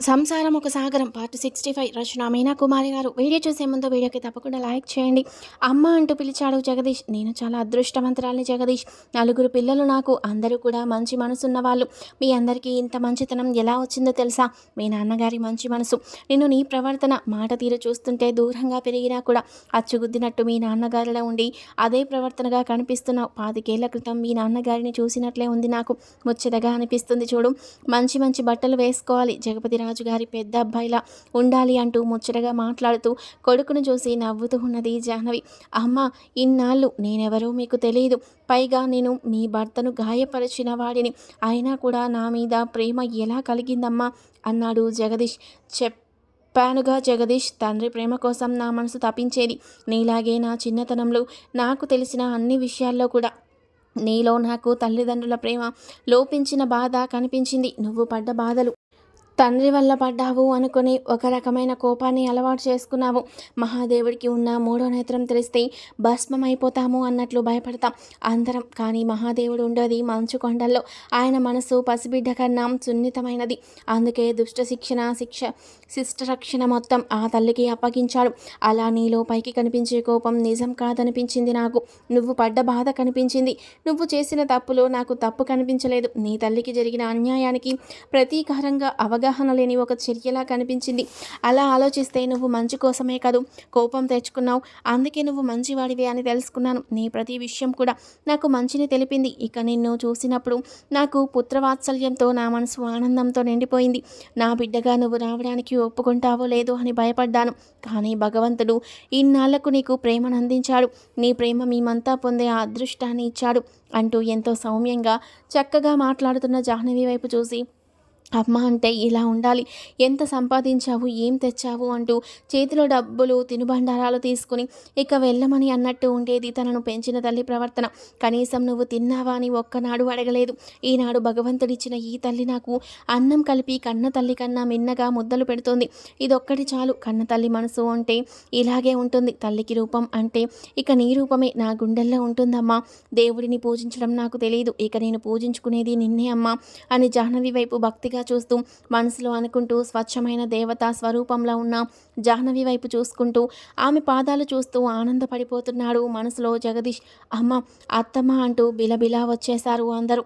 సంసారం ఒక సాగరం. Part sixty five. Rachana Meena Kumari గారు. వీడియో చూసే ముందు వీడియోకి తప్పకుండా లైక్ చేయండి. అమ్మ అంటూ పిలిచాడు జగదీష్. నేను చాలా అదృష్టవంతురాలి జగదీష్. నలుగురు పిల్లలు నాకు. అందరూ కూడా మంచి మనసున్న వాళ్ళు. మీ అందరికీ ఇంత మంచితనం ఎలా వచ్చిందో తెలుసా? మీ నాన్నగారి మంచి మనసు. నేను నీ ప్రవర్తన మాట తీరు చూస్తుంటే దూరంగా పెరిగినా కూడా అచ్చుగుద్దినట్టు మీ నాన్నగారిలో ఉండి అదే ప్రవర్తనగా కనిపిస్తున్నావు. పాతికేళ్ళ క్రితం మీ నాన్నగారిని చూసినట్లే ఉంది నాకు. ముచ్చటగా అనిపిస్తుంది చూడు. మంచి మంచి బట్టలు వేసుకోవాలి. జగపతి రాజు గారి పెద్ద అబ్బాయిలా ఉండాలి అంటూ ముచ్చటగా మాట్లాడుతూ కొడుకును చూసి నవ్వుతూ ఉన్నది జాహ్నవి. అమ్మ ఇన్నాళ్ళు నేనెవరో మీకు తెలియదు పైగా నేను మీ భర్తను గాయపరిచిన వాడిని. అయినా కూడా నా మీద ప్రేమ ఎలా కలిగిందమ్మా? అన్నాడు జగదీష్. చెప్ చెప్పానుగా జగదీష్ తండ్రి ప్రేమ కోసం నా మనసు తప్పించేది. నీలాగే నా చిన్నతనంలో నాకు తెలిసిన అన్ని విషయాల్లో కూడా నీలో నాకు తల్లిదండ్రుల ప్రేమ లోపించిన బాధ కనిపించింది. నువ్వు పడ్డ బాధలు తండ్రి వల్ల పడ్డావు అనుకుని ఒక రకమైన కోపాన్ని అలవాటు చేసుకున్నావు. మహాదేవుడికి ఉన్న మూడో నేత్రం తెలిస్తే భస్మం అయిపోతాము అన్నట్లు భయపడతాం. అందరం కానీ మహాదేవుడు ఉండేది మంచు కొండల్లో. ఆయన మనసు పసిబిడ్డ కన్నా సున్నితమైనది. అందుకే దుష్ట శిక్షణ శిక్ష శిష్ట రక్షణ మొత్తం ఆ తల్లికి అప్పగించాడు. అలా నీలో పైకి కనిపించే కోపం నిజం కాదనిపించింది నాకు. నువ్వు పడ్డ బాధ కనిపించింది. నువ్వు చేసిన తప్పులో నాకు తప్పు కనిపించలేదు. నీ తల్లికి జరిగిన అన్యాయానికి ప్రతీకారంగా అవగాహన అవగాహన లేని ఒక చర్యలా కనిపించింది. అలా ఆలోచిస్తే నువ్వు మంచి కోసమే కాదు కోపం తెచ్చుకున్నావు. అందుకే నువ్వు మంచివాడివి అని తెలుసుకున్నాను. నీ ప్రతి విషయం కూడా నాకు మంచిని తెలిపింది. ఇక నిన్ను చూసినప్పుడు నాకు పుత్రవాత్సల్యంతో నా మనసు ఆనందంతో నిండిపోయింది. నా బిడ్డగా నువ్వు రావడానికి ఒప్పుకుంటావో లేదో అని భయపడ్డాను. కానీ భగవంతుడు ఇన్నాళ్ళకు నీకు ప్రేమను అందించాడు నీ ప్రేమ మేమంతా పొందే ఆ అదృష్టాన్ని ఇచ్చాడు అంటూ ఎంతో సౌమ్యంగా చక్కగా మాట్లాడుతున్న జాహ్నవి వైపు చూసి అమ్మ అంటే ఇలా ఉండాలి. ఎంత సంపాదించావు? ఏం తెచ్చావు? అంటూ చేతిలో డబ్బులు తినుబండారాలు తీసుకుని ఇక వెళ్ళమని అన్నట్టు ఉండేది తనను పెంచిన తల్లి ప్రవర్తన. కనీసం నువ్వు తిన్నావా అని ఒక్కనాడు అడగలేదు. ఈనాడు భగవంతుడిచ్చిన ఈ తల్లి నాకు అన్నం కలిపి కన్న తల్లి కన్నా మిన్నగా ముద్దలు పెడుతోంది. ఇదొక్కటి చాలు. కన్న తల్లి మనసు అంటే ఇలాగే ఉంటుంది. తల్లికి రూపం అంటే ఇక నీ రూపమే. నా గుండెల్లో ఉంటుందమ్మా. దేవుడిని పూజించడం నాకు తెలియదు ఇక నేను పూజించుకునేది నిన్నే అమ్మా అని జాహ్నవి వైపు భక్తిగా ఆసక్తిగా చూస్తూ మనసులో అనుకుంటూ స్వచ్ఛమైన దేవతా స్వరూపంలో ఉన్న జాహ్నవి వైపు చూసుకుంటూ ఆమె పాదాలు చూస్తూ ఆనందపడిపోతున్నాడు. మనసులో జగదీష్ అమ్మ అత్తమ్మ అంటూ బిలబిలా వచ్చేశారు అందరూ.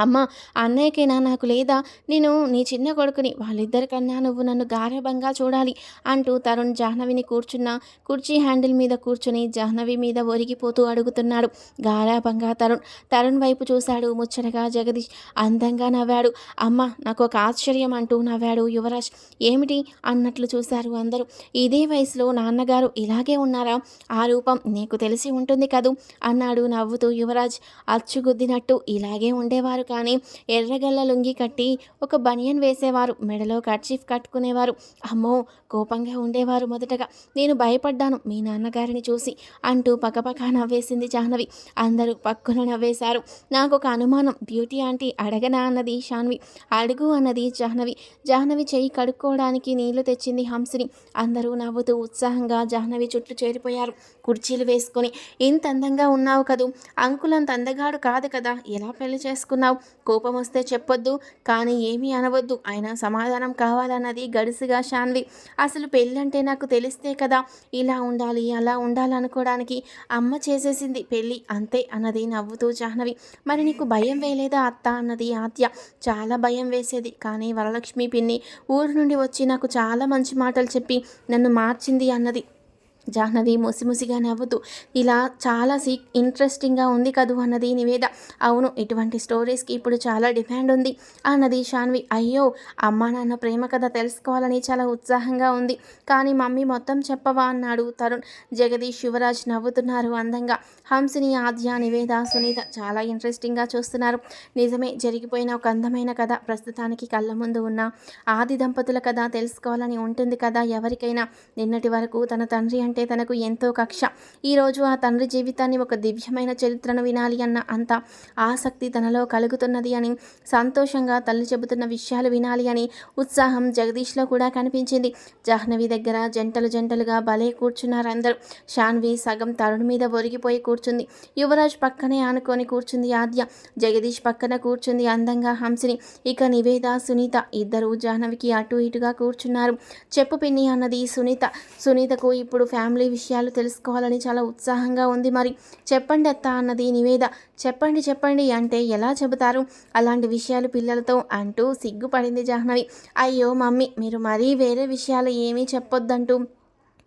అమ్మ అన్నయ్యకైనా నాకు లేదా? నేను నీ చిన్న కొడుకుని వాళ్ళిద్దరికన్నా నువ్వు నన్ను గారభంగా చూడాలి అంటూ తరుణ్ జాహ్నవిని కూర్చున్న కుర్చీ హ్యాండిల్ మీద కూర్చుని జాహ్నవి మీద ఒరిగిపోతూ అడుగుతున్నాడు. గారాభంగా తరుణ్ తరుణ్ వైపు చూశాడు ముచ్చటగా జగదీష్. అందంగా నవ్వాడు. అమ్మ నాకు ఒక ఆశ్చర్యం అంటూ నవ్వాడు యువరాజ్. ఏమిటి? అన్నట్లు చూశారు అందరూ. ఇదే వయసులో నాన్నగారు ఇలాగే ఉన్నారా? ఆ రూపం నీకు తెలిసి ఉంటుంది కదూ? అన్నాడు నవ్వుతూ యువరాజ్. అచ్చుగుద్దినట్టు ఇలాగే ఉండేవారు ఉండేవారు కానీ ఎర్రగల్ల లుంగి కట్టి ఒక బనియన్ వేసేవారు మెడలో కర్చీఫ్ కట్టుకునేవారు. అమ్మో! కోపంగా ఉండేవారు మొదటగా. నేను భయపడ్డాను మీ నాన్నగారిని చూసి అంటూ పక్కపక్క నవ్వేసింది జాహ్నవి. అందరూ పక్కున నవ్వేశారు. నాకు ఒక అనుమానం బ్యూటీ ఆంటీ అడగనా? అన్నది షాన్వి. అడుగు అన్నది జాహ్నవి. జాహ్నవి చెయ్యి కడుక్కోవడానికి నీళ్ళు తెచ్చింది హంసిని. అందరూ నవ్వుతూ ఉత్సాహంగా జాహ్నవి చుట్టూ చేరిపోయారు. కుర్చీలు వేసుకొని ఇంత అందంగా ఉన్నావు కదూ. అంకులంత అందగాడు కాదు కదా. ఎలా పెళ్ళి చేసుకున్నావు? చేస్తున్నావు కోపం వస్తే చెప్పొద్దు. కానీ ఏమీ అనవద్దు. ఆయన సమాధానం కావాలన్నది గడుసుగా శాన్వి. అసలు పెళ్ళంటే నాకు తెలిస్తే కదా ఇలా ఉండాలి అలా ఉండాలనుకోవడానికి అమ్మ చేసేసింది పెళ్ళి అంతే అన్నది నవ్వుతూ జాహ్నవి. మరి నీకు భయం వేయలేదా అత్త అన్నది ఆత్య చాలా భయం వేసేది. కానీ వరలక్ష్మి పిన్ని ఊరు నుండి వచ్చి నాకు చాలా మంచి మాటలు చెప్పి నన్ను మార్చింది అన్నది. జాహ్నవి ముసిముసిగా నవ్వుతూ ఇలా చాలా సీ ఇంట్రెస్టింగ్గా ఉంది కదూ అన్నది నివేద. అవును ఇటువంటి స్టోరీస్కి ఇప్పుడు చాలా డిమాండ్ ఉంది. అన్నది షాన్వి అయ్యో అమ్మా నాన్న ప్రేమ కథ తెలుసుకోవాలని చాలా ఉత్సాహంగా ఉంది. కానీ మమ్మీ మొత్తం చెప్పవా అన్నాడు తరుణ్. జగదీష్ శివరాజ్ నవ్వుతున్నారు అందంగా. హంసిని ఆద్య నివేద సునీత చాలా ఇంట్రెస్టింగ్గా చూస్తున్నారు. నిజమే జరిగిపోయిన ఒక అందమైన కథ. ప్రస్తుతానికి కళ్ళ ముందు ఉన్న ఆది దంపతుల కథ తెలుసుకోవాలని ఉంటుంది కదా ఎవరికైనా. నిన్నటి వరకు తన తండ్రి అంటే అంటే తనకు ఎంతో కక్ష. ఈరోజు ఆ తండ్రి జీవితాన్ని ఒక దివ్యమైన చరిత్రను వినాలి అన్న అంత ఆసక్తి తనలో కలుగుతున్నది అని సంతోషంగా తల్లి చెబుతున్న విషయాలు వినాలి అని ఉత్సాహం జగదీష్లో కూడా కనిపించింది. జాహ్నవి దగ్గర జంటలు జంటలుగా భలే కూర్చున్నారు అందరూ షాన్వి సగం తరుణ్ మీద ఒరిగిపోయి కూర్చుంది. యువరాజ్ పక్కనే ఆనుకొని కూర్చుంది ఆద్య. జగదీష్ పక్కన కూర్చుంది అందంగా హంసిని. ఇక నివేద సునీత ఇద్దరు జాహ్నవికి అటు ఇటుగా కూర్చున్నారు. చెప్పు పిన్ని అన్నది సునీత. సునీతకు ఇప్పుడు ఫ్యామిలీ విషయాలు తెలుసుకోవాలని చాలా ఉత్సాహంగా ఉంది. మరి చెప్పండి అత్త అన్నది నివేద. చెప్పండి చెప్పండి అంటే ఎలా చెబుతారు? అలాంటి విషయాలు పిల్లలతో అంటూ సిగ్గుపడింది జాహ్నవి. అయ్యో మమ్మీ మీరు మరీ వేరే విషయాలు ఏమీ చెప్పొద్దంటూ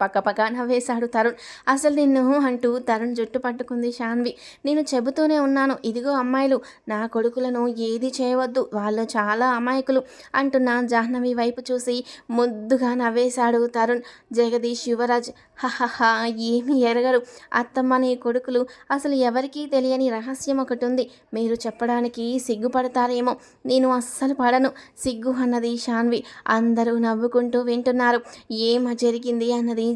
పక్కపక్క నవ్వేశాడు తరుణ్. అసలు నిన్ను అంటూ తరుణ్ జుట్టు పట్టుకుంది శాన్వి. నేను చెబుతూనే ఉన్నాను. ఇదిగో అమ్మాయిలు నా కొడుకులను ఏది చేయవద్దు. వాళ్ళు చాలా అమాయకులు అంటున్న జాహ్నవి వైపు చూసి ముద్దుగా నవ్వేశాడు తరుణ్. జగదీష్ యువరాజ్ హహహా ఏమి ఎరగరు. అత్తమ్మ నీ కొడుకులు అసలు ఎవరికీ తెలియని రహస్యం ఒకటి ఉంది. మీరు చెప్పడానికి సిగ్గుపడతారేమో. నేను అస్సలు పడను. సిగ్గు అన్నది శాన్వి అందరూ నవ్వుకుంటూ వింటున్నారు. ఏమ జరిగింది అన్నది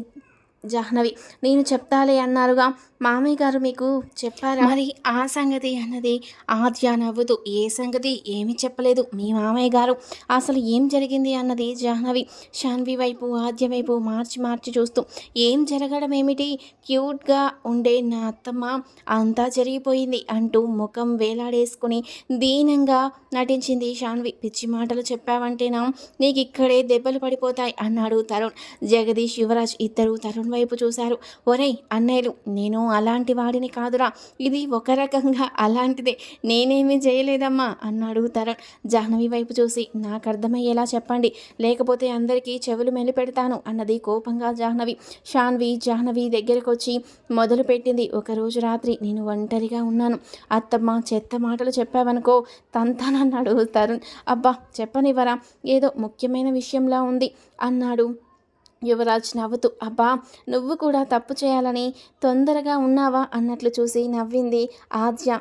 జాహ్నవి నేను చెప్తాలే అన్నారుగా. మామయ్య గారు మీకు చెప్పారా? మరి ఆ సంగతి అన్నది ఆద్య నవ్వుతూ ఏ సంగతి? ఏమి చెప్పలేదు మీ మామయ్య గారు. అసలు ఏం జరిగింది అన్నది జాహ్నవి శాన్వి వైపు ఆద్య వైపు మార్చి మార్చి చూస్తూ ఏం జరగడం ఏమిటి? క్యూట్గా ఉండే నా అత్తమ్మ అంతా జరిగిపోయింది అంటూ ముఖం వేలాడేసుకుని దీనంగా నటించింది శాన్వి పిచ్చి మాటలు చెప్పావంటేనా? నీకు ఇక్కడే దెబ్బలు పడిపోతాయి అన్నాడు తరుణ్. జగదీష్ యువరాజ్ ఇద్దరు తరుణ్ వైపు చూశారు. ఒరేయ్ అన్నయ్యలు నేను అలాంటి వాడిని కాదురా. ఇది ఒక రకంగా అలాంటిదే. నేనేమీ చేయలేదమ్మా అన్నాడు తరుణ్. జాహ్నవి వైపు చూసి నాకు అర్థమయ్యేలా చెప్పండి. లేకపోతే అందరికీ చెవులు మెలిపెడతాను అన్నది కోపంగా జాహ్నవి. షాన్వి జాహ్నవి దగ్గరకు వచ్చి మొదలుపెట్టింది ఒకరోజు రాత్రి. నేను ఒంటరిగా ఉన్నాను. అత్తమ్మ చెత్త మాటలు చెప్పావనుకో తంతానన్నాడు తరుణ్. అబ్బా చెప్పనివ్వరా? ఏదో ముఖ్యమైన విషయంలా ఉంది అన్నాడు యువరాజ్ నవ్వుతూ అబ్బా నువ్వు కూడా తప్పు చేయాలని తొందరగా ఉన్నావా? అన్నట్లు చూసి నవ్వింది ఆద్య.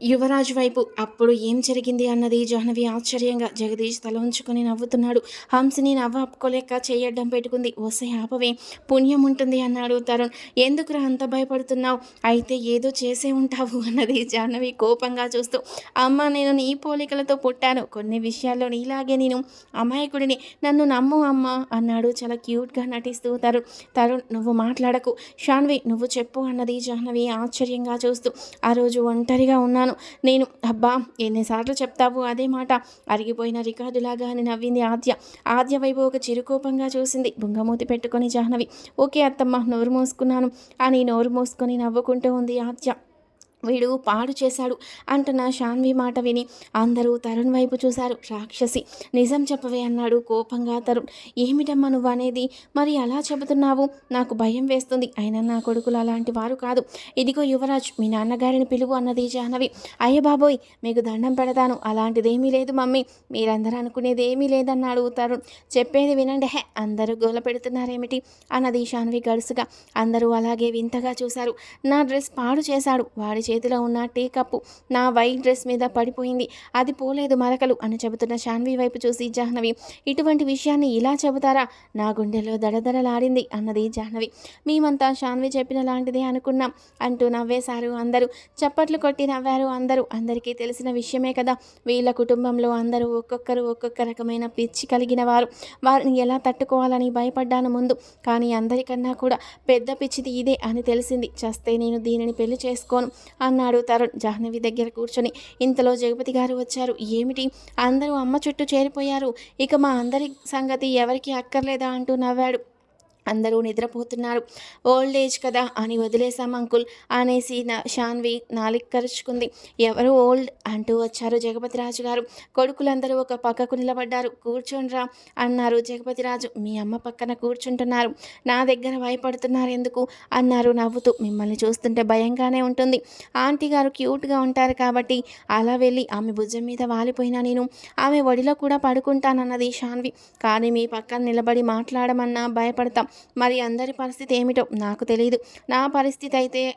యువరాజు వైపు అప్పుడు ఏం జరిగింది అన్నది జాహ్నవి ఆశ్చర్యంగా జగదీష్ తల ఉంచుకొని నవ్వుతున్నాడు. హంసిని నవ్వు ఆపుకోలేక చేయడ్డం పెట్టుకుంది. వస్తే ఆపవే పుణ్యం ఉంటుంది అన్నాడు తరుణ్. ఎందుకురా అంత భయపడుతున్నావు? అయితే ఏదో చేసే ఉంటావు అన్నది జాహ్నవి కోపంగా చూస్తూ. అమ్మ నేను నీ పోలికలతో పుట్టాను. కొన్ని విషయాల్లో నీలాగే నేను అమాయకుడిని. నన్ను నమ్ము అమ్మ అన్నాడు చాలా క్యూట్గా నటిస్తూ తరుణ్. తరుణ్ నువ్వు మాట్లాడకు. షాన్వి నువ్వు చెప్పు అన్నది జాహ్నవి ఆశ్చర్యంగా చూస్తూ. ఆ రోజు ఒంటరిగా ఉన్నాను. నేను అబ్బా ఎన్నిసార్లు చెప్తావు అదే మాట? అరిగిపోయిన రికార్డులాగా అని నవ్వింది ఆద్య. ఆద్య వైపు ఒక చిరుకోపంగా చూసింది. బుంగమూతి పెట్టుకొని జాహ్నవి. ఓకే అత్తమ్మ నోరు మోసుకున్నాను. అని నోరు మోసుకొని నవ్వుకుంటూ ఉంది ఆద్య. వీడు పాడు చేశాడు అంటున్న శాన్వి మాట విని అందరూ తరుణ్ వైపు చూశారు. రాక్షసి నిజం చెప్పవే అన్నాడు కోపంగా తరుణ్. ఏమిటమ్మా నువ్వు అనేది? మరి అలా చెబుతున్నావు? నాకు భయం వేస్తుంది. అయినా నా కొడుకులు అలాంటి వారు కాదు. ఇదిగో యువరాజ్ మీ నాన్నగారిని పిలువు అన్నది జాహ్నవి. అయ్య బాబోయ్ మీకు దండం పెడతాను. అలాంటిదేమీ లేదు మమ్మీ. మీరందరూ అనుకునేది ఏమీ లేదన్నాడు తరుణ్. చెప్పేది వినండి. హే అందరూ గోల పెడుతున్నారేమిటి? అన్నది షాన్వి గడుసుగా. అందరూ అలాగే వింతగా చూశారు. నా డ్రెస్ పాడు చేశాడు. వాడి చేతిలో ఉన్న టీ కప్పు నా వైట్ డ్రెస్ మీద పడిపోయింది. అది పోలేదు మరకలు అని చెబుతున్న శాన్వి వైపు చూసి జాహ్నవి ఇటువంటి విషయాన్ని ఇలా చెబుతారా? నా గుండెలో దడదడలాడింది అన్నది జాహ్నవి. మేమంతా శాన్వి చెప్పిన లాంటిదే అనుకున్నాం అంటూ నవ్వేశారు అందరూ. చప్పట్లు కొట్టి నవ్వారు అందరూ. అందరికీ తెలిసిన విషయమే కదా. వీళ్ళ కుటుంబంలో అందరూ ఒక్కొక్కరు ఒక్కొక్క రకమైన పిచ్చి కలిగిన వారు. వారిని ఎలా తట్టుకోవాలని భయపడ్డాను ముందు. కానీ అందరికన్నా కూడా పెద్ద పిచ్చిది ఇదే అని తెలిసింది. చస్తే నేను దీనిని పెళ్ళి చేసుకోను. అన్నాడు తరుణ్ జాహ్నవి దగ్గర కూర్చొని ఇంతలో జగపతి గారు వచ్చారు. ఏమిటి? అందరూ అమ్మ చుట్టూ చేరిపోయారు. ఇక మా అందరి సంగతి ఎవరికి అక్కర్లేదా? అంటూ నవ్వాడు. అందరూ నిద్రపోతున్నారు. ఓల్డ్ ఏజ్ కదా అని వదిలేశాం అంకుల్ అనేసి నా షాన్వి నాలిక్ కరుచుకుంది. ఎవరు ఓల్డ్ అంటూ వచ్చారు జగపతిరాజు గారు. కొడుకులందరూ ఒక పక్కకు నిలబడ్డారు. కూర్చోండ్రా అన్నారు జగపతిరాజు. మీ అమ్మ పక్కన కూర్చుంటున్నారు. నా దగ్గర భయపడుతున్నారు ఎందుకు? అన్నారు నవ్వుతూ. మిమ్మల్ని చూస్తుంటే భయంగానే ఉంటుంది. ఆంటీ గారు క్యూట్గా ఉంటారు కాబట్టి అలా వెళ్ళి ఆమె భుజం మీద వాలిపోయినా నేను. ఆమె ఒడిలో కూడా పడుకుంటానన్నది షాన్వి. కానీ మీ పక్కన నిలబడి మాట్లాడమన్నా భయపడతాం. మరి అందరి పరిస్థితి ఏమిటో నాకు తెలియదు నా పరిస్థితి అయితే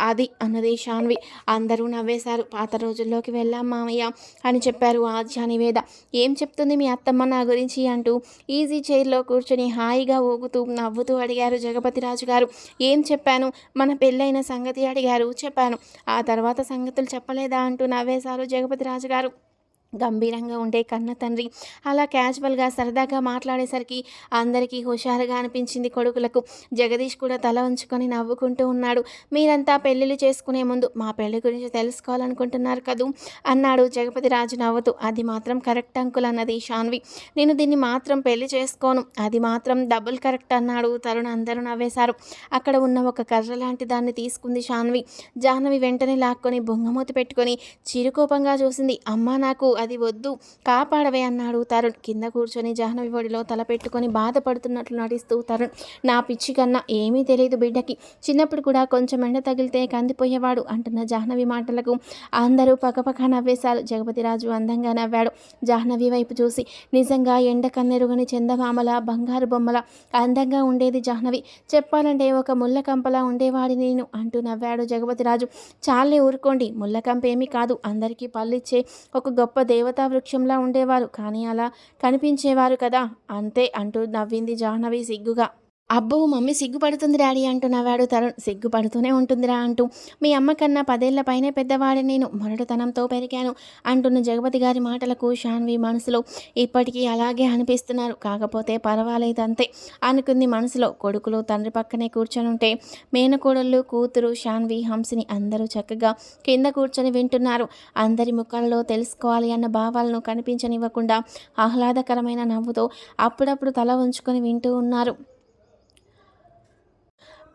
అది అన్నది షాన్వి. అందరూ నవ్వేశారు. పాత రోజుల్లోకి వెళ్ళాం మామయ్య అని చెప్పారు ఆద్య నివేద. ఏం చెప్తుంది మీ అత్తమ్మ నా గురించి అంటూ ఈజీ చైర్లో కూర్చొని హాయిగా ఊగుతూ నవ్వుతూ అడిగారు జగపతిరాజు గారు. ఏం చెప్పాను? మన పెళ్ళైన సంగతి అడిగారు. చెప్పాను. ఆ తర్వాత సంగతులు చెప్పలేదా అంటూ నవ్వేశారు జగపతిరాజు గారు. గంభీరంగా ఉండే కన్న తండ్రి. అలా క్యాజువల్గా సరదాగా మాట్లాడేసరికి అందరికీ హుషారుగా అనిపించింది కొడుకులకు. జగదీష్ కూడా తల ఉంచుకొని నవ్వుకుంటూ ఉన్నాడు. మీరంతా పెళ్ళిళ్ళు చేసుకునే ముందు మా పెళ్ళి గురించి తెలుసుకోవాలనుకుంటున్నారు కదూ? అన్నాడు జగపతి రాజు నవ్వుతూ. అది మాత్రం కరెక్ట్ అంకుల్ అన్నది శాన్వి నేను దీన్ని మాత్రం పెళ్ళి చేసుకోను. అది మాత్రం డబుల్ కరెక్ట్ అన్నాడు తరుణ్. అందరూ నవ్వేశారు. అక్కడ ఉన్న ఒక కర్ర లాంటి దాన్ని తీసుకుంది శాన్వి జాహ్నవి వెంటనే లాక్కొని బొంగమూతి పెట్టుకొని చిరుకోపంగా చూసింది అమ్మ నాకు అది వద్దు. కాపాడవే అన్నాడు తరుణ్. కింద కూర్చొని జాహ్నవి ఒడిలో తల పెట్టుకొని బాధపడుతున్నట్లు నటిస్తూ తరుణ్. నా పిచ్చి కన్నా ఏమీ తెలియదు బిడ్డకి. చిన్నప్పుడు కూడా కొంచెం ఎండ తగిలితే కందిపోయేవాడు అంటున్న జాహ్నవి మాటలకు. అందరూ పక్కపక్క నవ్వేశారు. జగపతిరాజు అందంగా నవ్వాడు. జాహ్నవి వైపు చూసి నిజంగా ఎండ కన్నెరుగని చందమామల బంగారు బొమ్మల అందంగా ఉండేది జాహ్నవి. చెప్పాలంటే ఒక ముళ్ళకంపలా ఉండేవాడి నేను అంటూ నవ్వాడు జగపతిరాజు. చాలే ఊరుకోండి. ముళ్ళకంప ఏమీ కాదు. అందరికీ పళ్ళిచ్చే ఒక గొప్ప దేవతా వృక్షంలా ఉండేవారు. కానీ అలా కనిపించేవారు కదా. అంతే అంటూ నవ్వింది జాహ్నవి సిగ్గుగా. అబ్బో మమ్మీ సిగ్గుపడుతుంది డాడీ అంటూ నవ్వాడు తరుణ్ సిగ్గుపడుతూనే ఉంటుందిరా అంటూ మీ అమ్మ కన్నా పదేళ్ళ పైనే పెద్దవాడి నేను మొరటుతనంతో పెరిగాను అంటున్న జగపతి గారి మాటలకు షాన్వి మనసులో ఇప్పటికీ అలాగే అనిపిస్తున్నారు. కాకపోతే పర్వాలేదు అంతే అనుకుంది మనసులో. కొడుకులు తండ్రి పక్కనే కూర్చొనుంటే మేనకోడళ్ళు కూతురు శాన్వి హంసిని అందరూ చక్కగా కింద కూర్చొని వింటున్నారు. అందరి ముఖాల్లో తెలుసుకోవాలి అన్న భావాలను కనిపించనివ్వకుండా ఆహ్లాదకరమైన నవ్వుతో అప్పుడప్పుడు తల ఉంచుకొని వింటూ ఉన్నారు.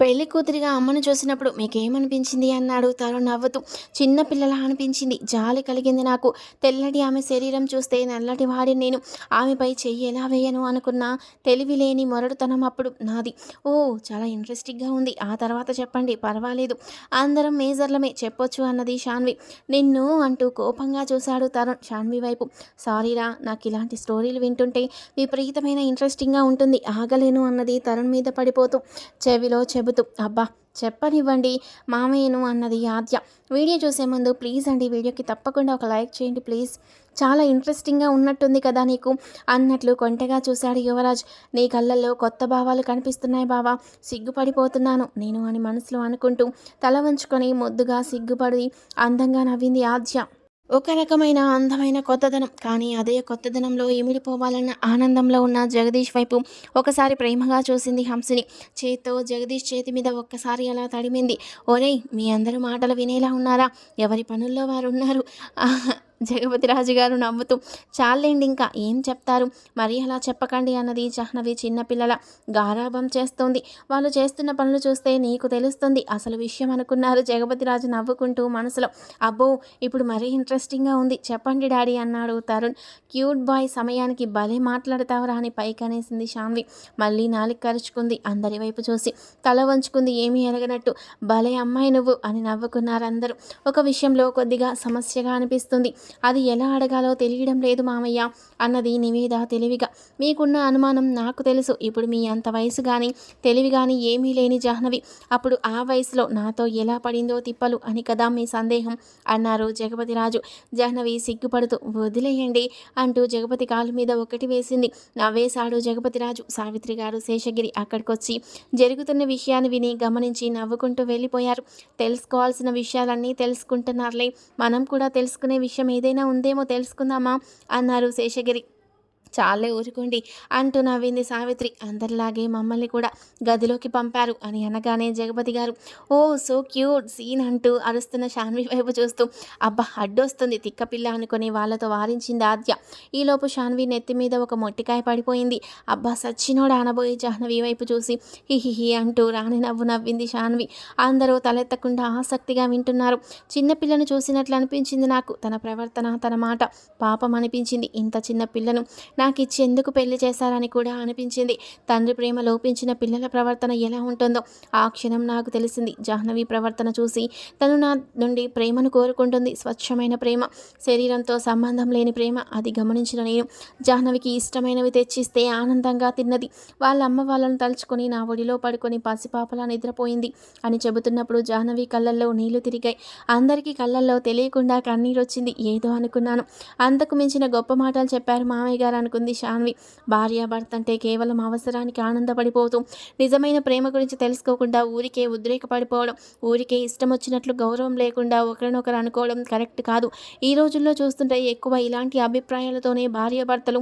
పెళ్ళి కూతురిగా అమ్మను చూసినప్పుడు మీకేమనిపించింది అన్నాడు తరుణ్ నవ్వుతూ చిన్న పిల్లలా అనిపించింది. జాలి కలిగింది నాకు. తెల్లటి ఆమె శరీరం చూస్తే నల్లటి వాడి నేను. ఆమెపై చెయ్యి ఎలా వేయను అనుకున్నా. తెలివి లేని మొరడుతనం అప్పుడు నాది. ఓ చాలా ఇంట్రెస్టింగ్గా ఉంది. ఆ తర్వాత చెప్పండి. పర్వాలేదు. అందరం మేజర్లమే. చెప్పొచ్చు అన్నది షాన్వి. నిన్ను అంటూ కోపంగా చూశాడు తరుణ్ షాన్వి వైపు. సారీరా నాకు ఇలాంటి స్టోరీలు వింటుంటే విపరీతమైన ఇంట్రెస్టింగ్గా ఉంటుంది. ఆగలేను అన్నది తరుణ్ మీద పడిపోతూ చెవిలో చెబుతూ అబ్బా చెప్పనివ్వండి మామయ్యను అన్నది ఆద్య. వీడియో చూసే ముందు ప్లీజ్ అండి వీడియోకి తప్పకుండా ఒక లైక్ చేయండి ప్లీజ్. చాలా ఇంట్రెస్టింగ్గా ఉన్నట్టుంది కదా నీకు? అన్నట్లు కొంటెగా చూశాడు యువరాజ్. నీ కళ్ళల్లో కొత్త భావాలు కనిపిస్తున్నాయి బావా. సిగ్గుపడిపోతున్నాను నేను అని మనసులో అనుకుంటూ తల వంచుకొని ముద్దుగా సిగ్గుపడి అందంగా నవ్వింది ఆద్య. ఒక రకమైన అందమైన కొత్తదనం. కానీ అదే కొత్తదనంలో ఇమిడిపోవాలన్న ఆనందంలో ఉన్న జగదీష్ వైపు ఒకసారి ప్రేమగా చూసింది హంసిని. చేత్తో జగదీష్ చేతి మీద ఒక్కసారి అలా తడిమింది. ఒరేయ్ మీ అందరూ మాటలు వినేలా ఉన్నారా? ఎవరి పనుల్లో వారు ఉన్నారు జగపతి రాజు గారు నవ్వుతూ చాలేండి ఇంకా ఏం చెప్తారు? మరి అలా చెప్పకండి అన్నది జాహ్నవి చిన్నపిల్లల గారాభం చేస్తోంది. వాళ్ళు చేస్తున్న పనులు చూస్తే నీకు తెలుస్తుంది. అసలు విషయం అనుకున్నారు జగపతి రాజు నవ్వుకుంటూ మనసులో అబ్బో ఇప్పుడు మరీ ఇంట్రెస్టింగ్గా ఉంది. చెప్పండి డాడీ అన్నాడు తరుణ్. క్యూట్ బాయ్ సమయానికి భలే మాట్లాడతావరా అని పైకనేసింది శాన్వి మళ్ళీ నాలుగు కరుచుకుంది అందరి వైపు చూసి తల వంచుకుంది ఏమీ ఎరగనట్టు. భలే అమ్మాయి నువ్వు అని నవ్వుకున్నారు అందరూ ఒక విషయంలో కొద్దిగా సమస్యగా అనిపిస్తుంది. అది ఎలా అడగాలో తెలియడం లేదు మామయ్య అన్నది నివేద తెలివిగా. మీకున్న అనుమానం నాకు తెలుసు. ఇప్పుడు మీ అంత వయసు కానీ తెలివి కానీ ఏమీ లేని జాహ్నవి. అప్పుడు ఆ వయసులో నాతో ఎలా పడిందో తిప్పలు అని కదా మీ సందేహం అన్నారు జగపతి రాజు. జాహ్నవి సిగ్గుపడుతూ వదిలేయండి అంటూ జగపతి కాలు మీద ఒకటి వేసింది. నవ్వేశాడు జగపతి రాజు. సావిత్రి గారు శేషగిరి అక్కడికొచ్చి జరుగుతున్న విషయాన్ని విని గమనించి నవ్వుకుంటూ వెళ్ళిపోయారు. తెలుసుకోవాల్సిన విషయాలన్నీ తెలుసుకుంటున్నారులే. మనం కూడా తెలుసుకునే విషయం ఏదైనా ఉందేమో తెలుసుకుందామా? అన్నారు శేషగిరి. చాలే ఊరుకోండి అంటూ నవ్వింది సావిత్రి. అందరిలాగే మమ్మల్ని కూడా గదిలోకి పంపారు అని అనగానే జగపతి గారు ఓ సో క్యూట్ సీన్ అంటూ అరుస్తున్న శాన్వి వైపు చూస్తూ అబ్బా అడ్డొస్తుంది తిక్కపిల్ల అనుకుని వాళ్ళతో వారించింది ఆద్య. ఈలోపు శాన్వి నెత్తి మీద ఒక మొట్టికాయ పడిపోయింది. అబ్బా సచ్చినోడు ఆనబోయి జాహ్నవి వైపు చూసి హిహిహి అంటూ రాణి నవ్వు నవ్వింది శాన్వి అందరూ తలెత్తకుండా ఆసక్తిగా వింటున్నారు. చిన్నపిల్లను చూసినట్లు అనిపించింది నాకు. తన ప్రవర్తన తన మాట పాపం అనిపించింది. ఇంత చిన్న పిల్లను నాకు ఇచ్చి ఎందుకు పెళ్ళి చేశారని కూడా అనిపించింది. తండ్రి ప్రేమ లోపించిన పిల్లల ప్రవర్తన ఎలా ఉంటుందో ఆ క్షణం నాకు తెలిసింది. జాహ్నవి ప్రవర్తన చూసి తను నా నుండి ప్రేమను కోరుకుంటుంది. స్వచ్ఛమైన ప్రేమ శరీరంతో సంబంధం లేని ప్రేమ అది గమనించిన నేను. జాహ్నవికి ఇష్టమైనవి తెచ్చిస్తే ఆనందంగా తిన్నది. వాళ్ళ అమ్మ వాళ్ళను తలుచుకొని నా ఒడిలో పడుకొని పసిపాపలా నిద్రపోయింది అని చెబుతున్నప్పుడు జాహ్నవి కళ్ళల్లో నీళ్ళు తిరిగాయి. అందరికీ కళ్ళల్లో తెలియకుండా కన్నీరు వచ్చింది ఏదో అనుకున్నాను. అంతకు మించిన గొప్ప మాటలు చెప్పారు మామయ్య గారు అనుకుంది శాన్వి. భార్యాభర్త అంటే కేవలం అవసరానికి ఆనందపడిపోతూ నిజమైన ప్రేమ గురించి తెలుసుకోకుండా ఊరికే ఉద్రేకపడిపోవడం ఊరికే ఇష్టం వచ్చినట్లు గౌరవం లేకుండా ఒకరినొకరు అనుకోవడం కరెక్ట్ కాదు. ఈ రోజుల్లో చూస్తుంటే ఎక్కువ ఇలాంటి అభిప్రాయాలతోనే భార్యాభర్తలు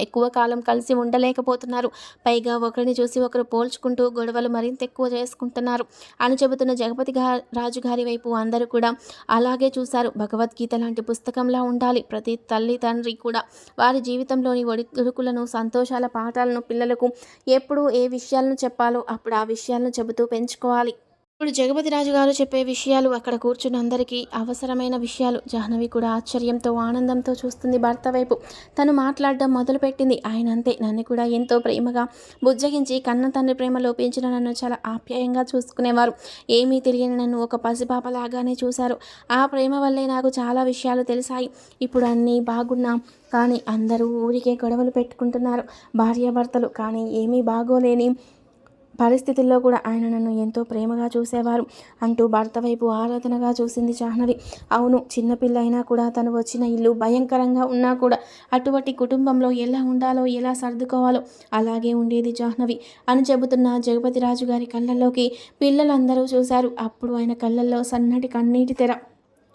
ఎక్కువ కాలం కలిసి ఉండలేకపోతున్నారు. పైగా ఒకరిని చూసి ఒకరు పోల్చుకుంటూ గొడవలు మరింత ఎక్కువ చేసుకుంటున్నారు. అని చెబుతున్న జగపతి గా రాజుగారి వైపు అందరూ కూడా అలాగే చూశారు. భగవద్గీత లాంటి పుస్తకంలా ఉండాలి. ప్రతి తల్లి తండ్రి కూడా వారి జీవితంలోని ఒడిదుడుకులను సంతోషాల పాఠాలను పిల్లలకు ఎప్పుడు ఏ విషయాలను చెప్పాలో అప్పుడు ఆ విషయాలను చెబుతూ పెంచుకోవాలి. ఇప్పుడు జగపతి రాజు గారు చెప్పే విషయాలు అక్కడ కూర్చున్న అందరికీ అవసరమైన విషయాలు. జాహ్నవి కూడా ఆశ్చర్యంతో ఆనందంతో చూస్తుంది భర్త వైపు. తను మాట్లాడడం మొదలుపెట్టింది. ఆయన అంతే. నన్ను కూడా ఎంతో ప్రేమగా బుజ్జగించి కన్న తండ్రి ప్రేమ లోపించిన నన్ను చాలా ఆప్యాయంగా చూసుకునేవారు. ఏమీ తెలియని నన్ను ఒక పసిపాపలాగానే చూశారు. ఆ ప్రేమ వల్లే నాకు చాలా విషయాలు తెలిసాయి. ఇప్పుడు అన్నీ బాగున్నా కానీ అందరూ ఊరికే గొడవలు పెట్టుకుంటున్నారు. భార్యాభర్తలు కానీ ఏమీ బాగోలేని పరిస్థితుల్లో కూడా ఆయన నన్ను ఎంతో ప్రేమగా చూసేవారు. అంటూ భర్త వైపు ఆరాధనగా చూసింది జాహ్నవి అవును చిన్నపిల్ల అయినా కూడా తను వచ్చిన ఇల్లు భయంకరంగా ఉన్నా కూడా అటువంటి కుటుంబంలో ఎలా ఉండాలో ఎలా సర్దుకోవాలో అలాగే ఉండేది జాహ్నవి అని చెబుతున్న జగపతి రాజు గారి కళ్ళల్లోకి పిల్లలందరూ చూశారు. అప్పుడు ఆయన కళ్ళల్లో సన్నటి కన్నీటి తెర.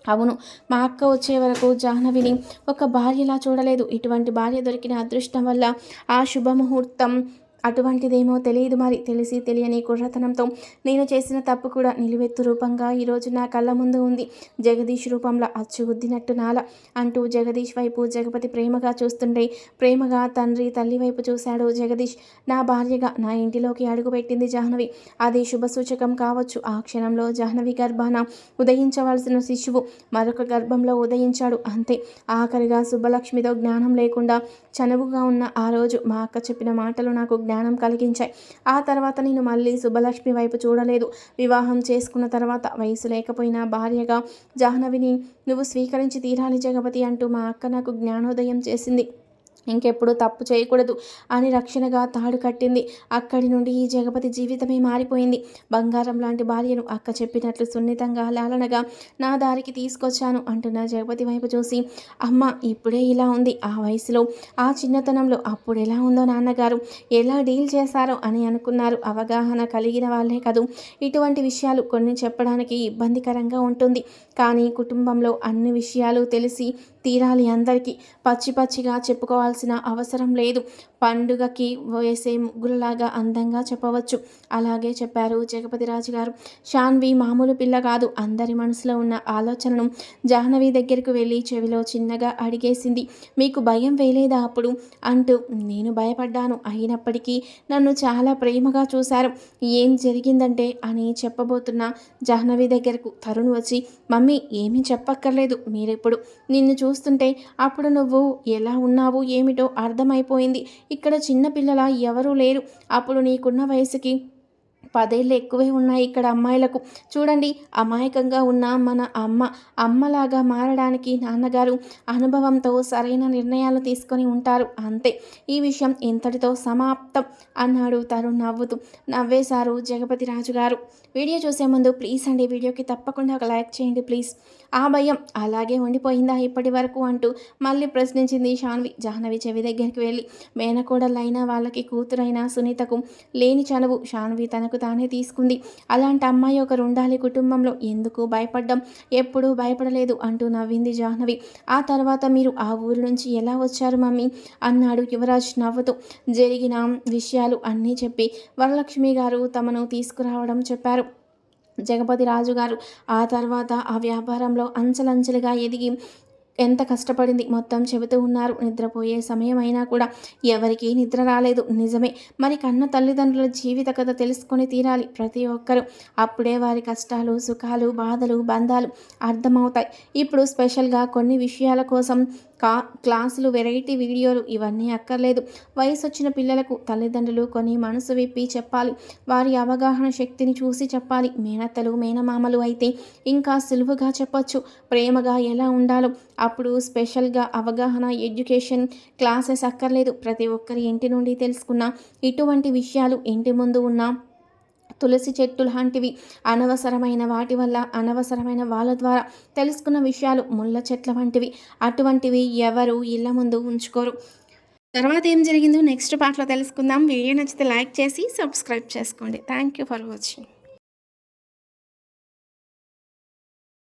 అవును మా అక్క వచ్చే వరకు జాహ్నవిని ఒక భార్యలా చూడలేదు. ఇటువంటి భార్య దొరికిన అదృష్టం వల్ల ఆ శుభముహూర్తం అటువంటిదేమో తెలియదు మరి. తెలిసి తెలియని కుర్రతనంతో నేను చేసిన తప్పు కూడా నిలువెత్తు రూపంగా ఈరోజు నా కళ్ళ ముందు ఉంది. జగదీష్ రూపంలో అచ్చు ఉద్దినట్టు నాల అంటూ జగదీష్ వైపు జగపతి ప్రేమగా చూస్తుండే ప్రేమగా తండ్రి తల్లి వైపు చూశాడు జగదీష్. నా భార్యగా నా ఇంటిలోకి అడుగుపెట్టింది జాహ్నవి. అది శుభసూచకం కావచ్చు. ఆ క్షణంలో జాహ్నవి గర్భాన ఉదయించవలసిన శిశువు మరొక గర్భంలో ఉదయించాడు. అంతే. ఆఖరిగా శుభలక్ష్మితో జ్ఞానం లేకుండా చనువుగా ఉన్న ఆ రోజు మా అక్క చెప్పిన మాటలు నాకు జ్ఞానం జ్ఞానం కలిగించాయి. ఆ తర్వాత నేను మళ్ళీ శుభలక్ష్మి వైపు చూడలేదు. వివాహం చేసుకున్న తర్వాత వయసు లేకపోయినా భార్యగా జాహ్నవిని నువ్వు స్వీకరించి తీరాలి జగపతి అంటూ మా అక్క నాకు జ్ఞానోదయం చేసింది. ఇంకెప్పుడు తప్పు చేయకూడదు అని రక్షణగా తాడు కట్టింది. అక్కడి నుండి ఈ జగపతి జీవితమే మారిపోయింది. బంగారం లాంటి భార్యను అక్క చెప్పినట్లు సున్నితంగా లాలనగా నా దారికి తీసుకొచ్చాను అంటున్న జగపతి వైపు చూసి అమ్మ ఇప్పుడే ఇలా ఉంది. ఆ వయసులో ఆ చిన్నతనంలో అప్పుడు ఎలా ఉందో నాన్నగారు ఎలా డీల్ చేశారో అని అనుకున్నారు. అవగాహన కలిగిన వాళ్ళే కదూ. ఇటువంటి విషయాలు కొన్ని చెప్పడానికి ఇబ్బందికరంగా ఉంటుంది. కానీ కుటుంబంలో అన్ని విషయాలు తెలిసి తీరాలి అందరికీ. పచ్చి పచ్చిగా చెప్పుకోవాల్సిన అవసరం లేదు. పండుగకి వేసే ముగ్గులలాగా అందంగా చెప్పవచ్చు. అలాగే చెప్పారు జగపతి రాజు గారు. షాన్వి మామూలు పిల్ల కాదు. అందరి మనసులో ఉన్న ఆలోచనను జాహ్నవి దగ్గరకు వెళ్ళి చెవిలో చిన్నగా అడిగేసింది. మీకు భయం వేయలేదా అప్పుడు? అంటూ నేను భయపడ్డాను. అయినప్పటికీ నన్ను చాలా ప్రేమగా చూశారు. ఏం జరిగిందంటే అని చెప్పబోతున్న జాహ్నవి దగ్గరకు తరుణ్ వచ్చి మమ్మీ ఏమీ చెప్పక్కర్లేదు. మీరెప్పుడు నిన్ను చూస్తుంటే అప్పుడు నువ్వు ఎలా ఉన్నావు ఏమిటో అర్థమైపోయింది. ఇక్కడ చిన్నపిల్లల ఎవరూ లేరు. అప్పుడు నీకున్న వయసుకి పదేళ్ళు ఎక్కువే ఉన్నాయి ఇక్కడ అమ్మాయిలకు. చూడండి అమాయకంగా ఉన్న మన అమ్మ అమ్మలాగా మారడానికి నాన్నగారు అనుభవంతో సరైన నిర్ణయాలు తీసుకొని ఉంటారు. అంతే ఈ విషయం ఇంతటితో సమాప్తం అన్నాడు తరుణ్ నవ్వుతూ. నవ్వేశారు జగపతి రాజు గారు వీడియో చూసే ముందు ప్లీజ్ అండి వీడియోకి తప్పకుండా ఒక లైక్ చేయండి ప్లీజ్. ఆ భయం అలాగే ఉండిపోయిందా ఇప్పటి వరకు అంటూ మళ్ళీ ప్రశ్నించింది షాన్వి. జాహ్నవి చెవి దగ్గరికి వెళ్ళి మేనకోడలైన వాళ్ళకి కూతురైన సునీతకు లేని చనువు. షాన్వి తనకు తానే తీసుకుంది. అలాంటి అమ్మాయి ఒకరు ఉండాలి కుటుంబంలో. ఎందుకు భయపడ్డం? ఎప్పుడూ భయపడలేదు అంటూ నవ్వింది జాహ్నవి. ఆ తర్వాత మీరు ఆ ఊరి నుంచి ఎలా వచ్చారు మమ్మీ? అన్నాడు యువరాజ్ నవ్వుతూ. జరిగిన విషయాలు అన్నీ చెప్పి వరలక్ష్మి గారు తమను తీసుకురావడం చెప్పారు. జగపతి రాజు గారు ఆ తర్వాత ఆ వ్యాపారంలో అంచెలంచెలుగా ఎదిగి ఎంత కష్టపడింది మొత్తం చెబుతూ ఉన్నారు. నిద్రపోయే సమయం అయినా కూడా ఎవరికీ నిద్ర రాలేదు. నిజమే. మరి కన్న తల్లిదండ్రుల జీవిత కథ తెలుసుకొని తీరాలి. ప్రతి ఒక్కరూ అప్పుడే వారి కష్టాలు సుఖాలు బాధలు బంధాలు అర్థమవుతాయి. ఇప్పుడు స్పెషల్గా కొన్ని విషయాల కోసం కా క్లాసులు వెరైటీ వీడియోలు ఇవన్నీ అక్కర్లేదు. వయసు వచ్చిన పిల్లలకు తల్లిదండ్రులు కొన్ని మనసు విప్పి చెప్పాలి. వారి అవగాహన శక్తిని చూసి చెప్పాలి. మేనత్తలు మేనమామలు అయితే ఇంకా సులువుగా చెప్పొచ్చు. ప్రేమగా ఎలా ఉండాలో. అప్పుడు స్పెషల్గా అవగాహన ఎడ్యుకేషన్ క్లాసెస్ అక్కర్లేదు. ప్రతి ఒక్కరి ఇంటి నుండి తెలుసుకున్న ఇటువంటి విషయాలు ఇంటి ముందు ఉన్న తులసి చెట్టు లాంటివి. అనవసరమైన వాటి వల్ల అనవసరమైన వాళ్ళ ద్వారా తెలుసుకున్న విషయాలు ముళ్ళ చెట్ల వంటివి. అటువంటివి ఎవరు ఇళ్ళ ముందు ఉంచుకోరు. తర్వాత ఏం జరిగిందో నెక్స్ట్ పాటలో తెలుసుకుందాం. వీడియో నచ్చితే లైక్ చేసి సబ్స్క్రైబ్ చేసుకోండి. Thank you for watching